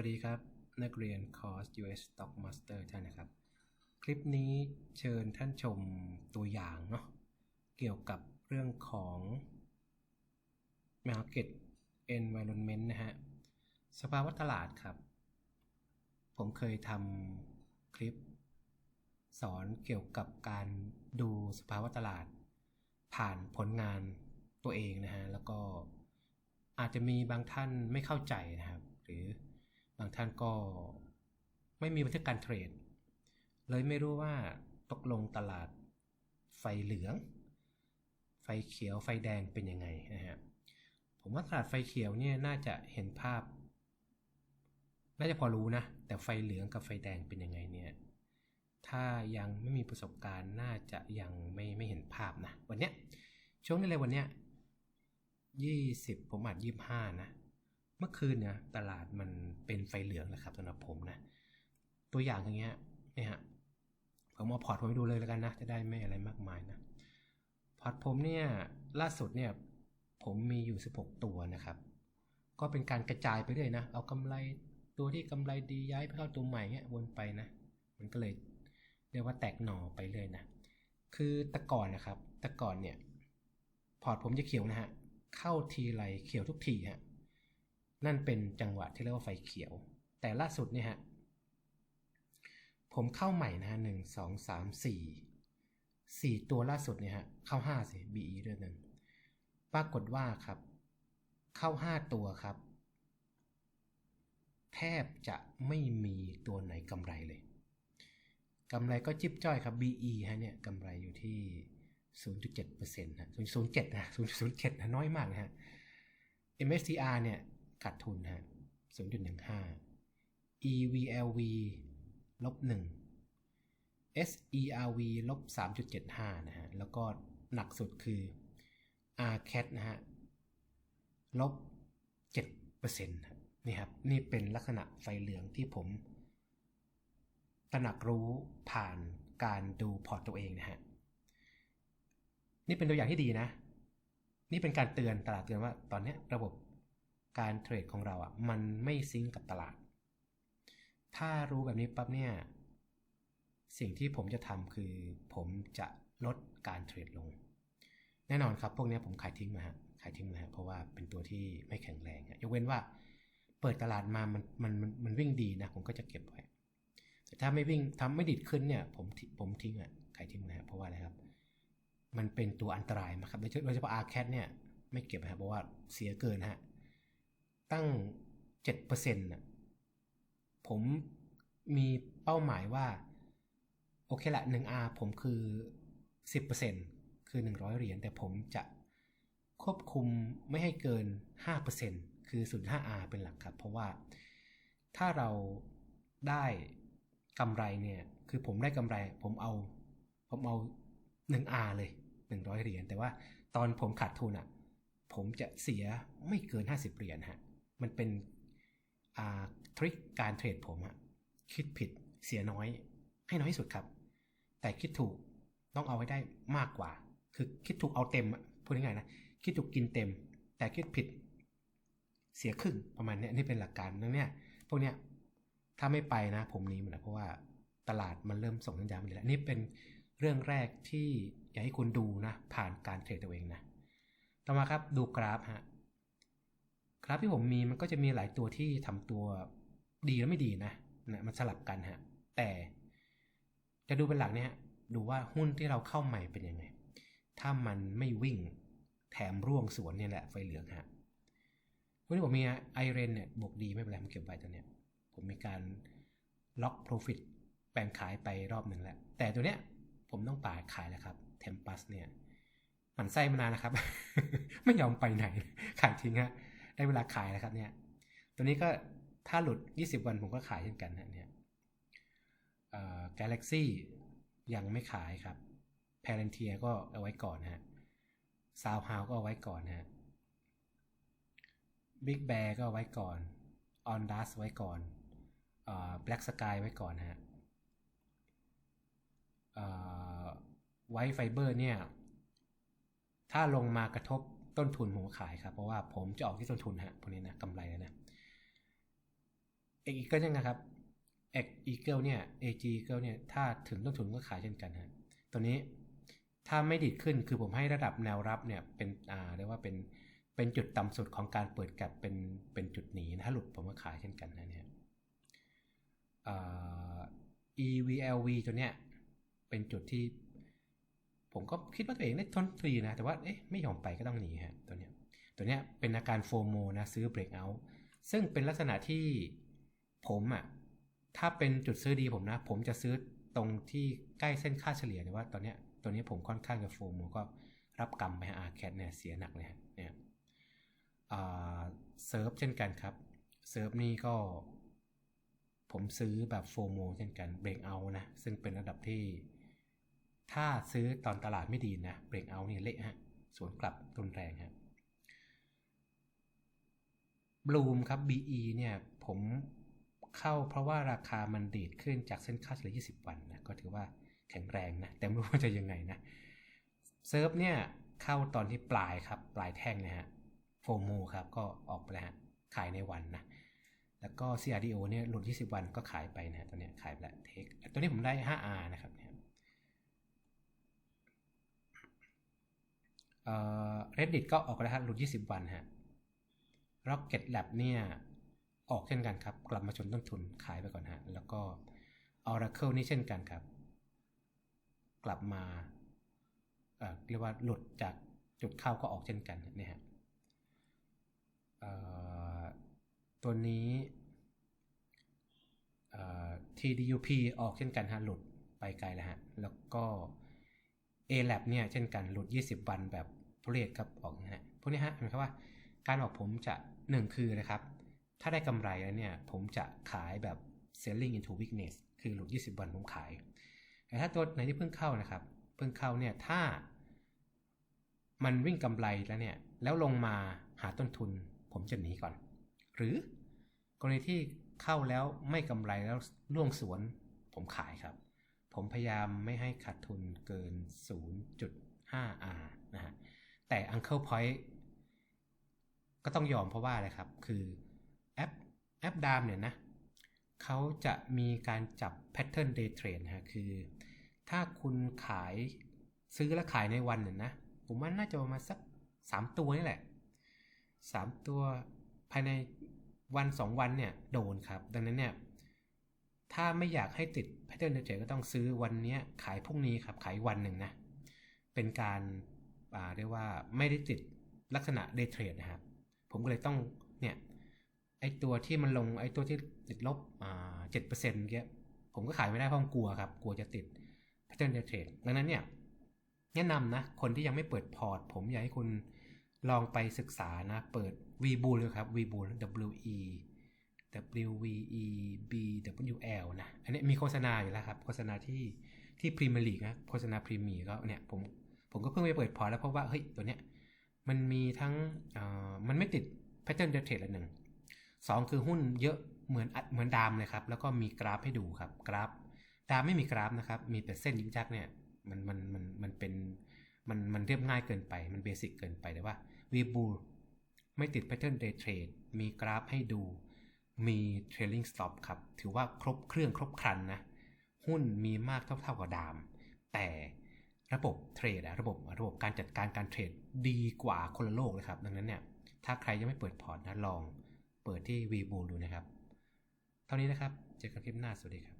วัสดีครับ นักเรียนคอร์ส US Stock Master ท่านนะครับ คลิปนี้เชิญท่านชมตัวอย่างเนาะเกี่ยวกับเรื่องของ Market Environment นะฮะ สภาวะตลาดครับ ผมเคยทำคลิป สอนเกี่ยวกับการดูสภาวะตลาด ผ่านผลงานตัวเองนะฮะ แล้วก็อาจจะมีบางท่านไม่เข้าใจนะครับ หรือ บางท่านก็ไม่มีบันทึกการเทรด เลยไม่รู้ว่าตกลงตลาดไฟเหลือง ไฟเขียวไฟแดงเป็นยังไงนะฮะผมว่าตลาดไฟเขียวเนี่ยน่าจะเห็นภาพ น่าจะพอรู้นะ แต่ไฟเหลืองกับไฟแดงเป็นยังไงเนี่ยถ้ายังไม่มีประสบการณ์น่าจะยังไม่ไม่เห็นภาพนะ วันเนี้ยช่วงนี้เลยวันเนี้ยยี่สิบผมอาจยี่สิบห้านะ เมื่อคืนเนี่ยตลาดมันเป็นไฟเหลืองแหละครับสำหรับผมนะ ตัวอย่างอย่างเงี้ยเนี่ยฮะผมเอาพอร์ตผมไปดูเลยแล้วกันนะ จะได้ไม่อะไรมากมายนะ พอร์ตผมเนี่ยล่าสุดเนี่ยผมมีอยู่ 16 ตัวนะครับ ก็เป็นการกระจายไปเรื่อยนะ เอากำไรตัวที่กำไรดีย้ายไปเข้าตัวใหม่เงี้ยวนไปนะ มันก็เลยเรียกว่าแตกหน่อไปเรื่อยนะ คือแต่ก่อนนะครับแต่ก่อนเนี่ยพอร์ตผมจะเขียวนะฮะ เข้าทีไรเขียวทุกทีฮะ นั่นเป็นจังหวะที่เรียกว่าไฟเขียว แต่ล่าสุดเนี่ยฮะ ผมเข้าใหม่นะฮะหนึ่งสองสามสี่สี่ตัวล่าสุดเนี่ยฮะ เข้าห้าสิ BE ด้วยหนึ่งปรากฏว่าครับ เข้าห้าตัวครับ แทบจะไม่มีตัวไหนกำไรเลยกำไรก็จิบจ้อยครับ BE ฮะเนี่ยกำไรอยู่ที่ 0.7%นะ0.07นะ0.07นะน้อยมากนะฮะ MSCR เนี่ย ขาดทุนฮะ0.15 EVLV ลบ1 SERV ลบ3.75 นะฮะ แล้วก็หนักสุดคือ RCAT นะฮะ ลบ7%ครับนี่ครับ นี่เป็นลักษณะไฟเหลืองที่ผมตระหนักรู้ผ่านการดูพอร์ตตัวเองนะฮะ นี่เป็นตัวอย่างที่ดีนะ นี่เป็นการเตือนตลาดเตือนว่าตอนนี้ระบบ การเทรดของเราอะมันไม่ซิงกับตลาด ถ้ารู้แบบนี้ปั๊บเนี่ยสิ่งที่ผมจะทำคือผมจะลดการเทรดลง แน่นอนครับ พวกนี้ผมขายทิ้งมาฮะขายทิ้งมาฮะเพราะว่าเป็นตัวที่ไม่แข็งแรงยกเว้นว่าเปิดตลาดมามันมันมันมันวิ่งดีนะ ผมก็จะเก็บไว้ แต่ถ้าไม่วิ่งทำไม่ดิดขึ้นเนี่ย ผมผมทิ้งอะขายทิ้งนะฮะเพราะว่าอะไรครับ มันเป็นตัวอันตรายมากครับโดยเฉพาะอาร์แคทเนี่ย ไม่เก็บนะครับเพราะว่าเสียเกินฮะ ตั้งเจ็ดเปอร์เซ็นต์น่ะผมมีเป้าหมายว่า โอเคละหนึ่งอาผมคือสิบเปอร์เซ็นต์คือหนึ่งร้อยเหรียญแต่ผมจะควบคุมไม่ให้เกินห้าเปอร์เซ็นคือศูนย์ห้าอาเป็นหลักครับ เพราะว่าถ้าเราได้กำไรเนี่ย คือผมได้กำไร ผมเอา ผมเอาหนึ่งอาเลยหนึ่งร้อยเหรียญ แต่ว่าตอนผมขาดทุนอะ ผมจะเสียไม่เกินห้าสิบเหรียญฮะ มันเป็นอ่าทริคการเทรดผมอะคิดผิดเสียน้อย ให้น้อยที่สุดครับ แต่คิดถูกต้องเอาไว้ได้มากกว่า คือคิดถูกเอาเต็มพูดง่ายๆนะคิดถูกกินเต็ม แต่คิดผิดเสียครึ่งประมาณนี้นี่เป็นหลักการนั่นเนี่ยพวกเนี้ยถ้าไม่ไปนะผมนี้มันนะเพราะว่าตลาดมันเริ่มส่งสัญญาณมาแล้วนี่เป็นเรื่องแรกที่อยากให้คุณดูนะผ่านการเทรดตัวเองนะต่อมาครับดูกราฟฮะ ราฟที่ผมมีมันก็จะมีหลายตัวที่ทำตัวดีและไม่ดีนะนะมันสลับกันฮะ แต่จะดูเป็นหลักเนี่ยดูว่าหุ้นที่เราเข้าใหม่เป็นยังไง ถ้ามันไม่วิ่งแถมร่วงสวนเนี่ยแหละไฟเหลืองฮะวันนี้ผมมีไอเรนเนี่ยบวกดีไม่เป็นไรผมเก็บไว้ตัวเนี้ย ผมมีการล็อก profit แบ่งขายไปรอบหนึ่งแล้ว แต่ตัวเนี้ยผมต้องป่าขายแล้วครับเทมปัสเนี่ยมันไส้มานานนะครับ ไม่ยอมไปไหน ขายทิ้งฮะ ได้เวลาขายแล้วครับเนี่ยตัวนี้ก็ถ้าหลุด 20 วันผมก็ขายเช่นกันนะเนี่ยเอ่อ Galaxy ยังไม่ขายครับ p a r e n t i a ก็เอาไว้ก่อนฮะ s o u h o u ก็เอาไว้ก่อนนะฮะ Big Bear ก็เอาไว้ก่อน On Dust ไว้ก่อนเอ่อ Black Sky ไว้ก่อนนะฮะไวไฟเบอร์เนี่ย ถ้าลงมากระทบ ต้นทุนผมขายครับ เพราะว่าผมจะออกที่ต้นทุนฮะพวกนี้นะกำไรนะเอกอีเกิลยังนะครับเอกอีเกิลเนี่ย AG Eagle เนี่ยถ้าถึงต้นทุนก็ขายเช่นกันฮะตัวนี้ถ้าไม่ดีดขึ้นคือผมให้ระดับแนวรับเนี่ยเป็นอ่าเรียกว่าเป็นเป็นจุดต่ำสุดของการเปิดกลบเป็นเป็นจุดหนีนะถ้าหลุดผมก็ขายเช่นกันนะเนี่ยอ่า EVLV ตัวเนี้ยเป็นจุดที่ ผมก็คิดว่าตัวเองได้ทนฟรีนะ แต่ว่าเอ๊ะไม่ยอมไปก็ต้องหนีฮะตัวเนี้ยตัวเนี้ยเป็นอาการโฟโมนะซื้อเบรกเอาท์ซึ่งเป็นลักษณะที่ผมอะ่ะถ้าเป็นจุดซื้อดีผมนะ ผมจะซื้อตรงที่ใกล้เส้นค่าเฉลี่ยเลยว่าตอนเนี้ยตัวนี้ผมค่อนข้างจะโฟโมก็รับกรรมไปฮะอาแคทเนี่ยเสียหนักเลยฮะเนี่ยเซิร์ฟเช่นกันครับเซิร์ฟนี่ก็ ผมซื้อแบบโฟโมเช่นกันเบรกเอานะ ซึ่งเป็นระดับที่ ถ้าซื้อตอนตลาดไม่ดีนะเบรกเอาเนี่ยเละฮะสวนกลับรุนแรงฮะบลูมครับ BE เนี่ยผมเข้าเพราะว่าราคามันดีดขึ้นจากเส้นค่าเฉลี่ย20 วันนะก็ถือว่าแข็งแรงนะ แต่ไม่รู้ว่าจะยังไงนะเซิร์ฟเนี่ยเข้าตอนที่ปลายครับ ปลายแท่งนะฮะโฟโมครับก็ออกไปแล้วฮะขายในวันนะ แล้วก็ CRDO เนี่ยหลุด 20 วันก็ขายไปนะตัวเนี้ยขายไปแล้วเทคตัวนี้ผมได้ 5R นะครับเนี่ย เอ่อ Reddit ก็ออกแล้วฮะหลุด 20 วันฮะ Rocket Lab เนี่ยออกเช่นกันครับ กลับมาชนต้นทุนขายไปก่อนฮะ แล้วก็ Oracle นี่เช่นกันครับ กลับมาเอ่อเรียกว่าหลุดจากจุดเข้าก็ออกเช่นกันเนี่ยฮะตัวนี้ TDUP ออกเช่นกันฮะหลุดไปไกลแล้วฮะ แล้วก็ A-Lab เนี่ยเช่นกันหลุด 20 วันแบบ ทุเรศครับออกนะฮะพวกนี้ฮะหมายความว่า การออกผมจะ1คือนะครับ ถ้าได้กำไรแล้วเนี่ย ผมจะขายแบบ selling into weakness คือหลุด 20 วันผมขาย แต่ถ้าตัวไหนที่เพิ่งเข้านะครับ เพิ่งเข้าเนี่ยถ้า มันวิ่งกำไรแล้วเนี่ย แล้วลงมาหาต้นทุน ผมจะหนีก่อน หรือกรณีที่เข้าแล้วไม่กำไรแล้วล่วงสวน ผมขายครับ ผมพยายามไม่ให้ขาดทุนเกิน 0.5R Uncle Point ก็ต้องยอมเพราะว่าอะไรครับ คือแอปแอปดามเนี่ยนะเขาจะมีการจับ Pattern Day Trade นฮะคือ ถ้าคุณขายซื้อและขายในวันเนี่ยนะผมว่าน่าจะประมาณสัก 3 ตัวนี่แหละ 3 ตัวภายในวัน 2 วันเนี่ยโดนครับ ดังนั้นเนี่ยถ้าไม่อยากให้ติด Pattern Day Trade ก็ต้องซื้อวันนี้ขายพรุ่งนี้ครับ ขายวันหนึ่งนะ เป็นการ เรียกว่าไม่ได้ติดลักษณะ Day Trade นะครับ ผมก็เลยต้องเนี่ยไอตัวที่มันลงไอตัวที่ติดลบอ่าเจ็ดเปอร์เซ็นต์เงี้ยผมก็ขายไม่ได้เพราะกลัวครับ กลัวจะติด Pattern Day Trade ดังนั้นเนี่ยแนะนำนะ คนที่ยังไม่เปิดพอร์ต ผมอยากให้คุณลองไปศึกษานะ เปิด v b u l เลยครับ v b u l W E W V E B W L นะ อันนี้มีโฆษณาอยู่แล้วครับ โฆษณาที่ที่พรีเมียร์ลีกนะ โฆษณาพรีเมียร์ก็เนี่ยผม ผมก็เพิ่งไปเปิดพอร์ตแล้วเพราะว่าเฮ้ยตัวเนี้ยมันมีทั้งมันไม่ติด Pattern Day Trade ละหนึ่งสองคือหุ้นเยอะเหมือนเหมือนดามเลยครับ แล้วก็มีกราฟให้ดูครับกราฟ ดามไม่มีกราฟนะครับ มีแต่เส้นยิงจักเนี่ยมันมันมันมันเป็นมันมันเรียบง่ายเกินไปมันเบสิกเกินไปแต่ว่าวีบูไม่ติด Pattern Day Trade มีกราฟให้ดู มี Trailing Stop ครับ ถือว่าครบเครื่องครบครันนะ หุ้นมีมากเท่าๆกับดาม แต่ ระบบเทรดระบบระบบการจัดการการเทรดดีกว่าคนละโลกเลยครับ ดังนั้นเนี่ยถ้าใครยังไม่เปิดพอร์ตนะลองเปิดที่ v b u l ดูนะครับ เท่านี้นะครับ เจอกันคลิปหน้าสวัสดีครับ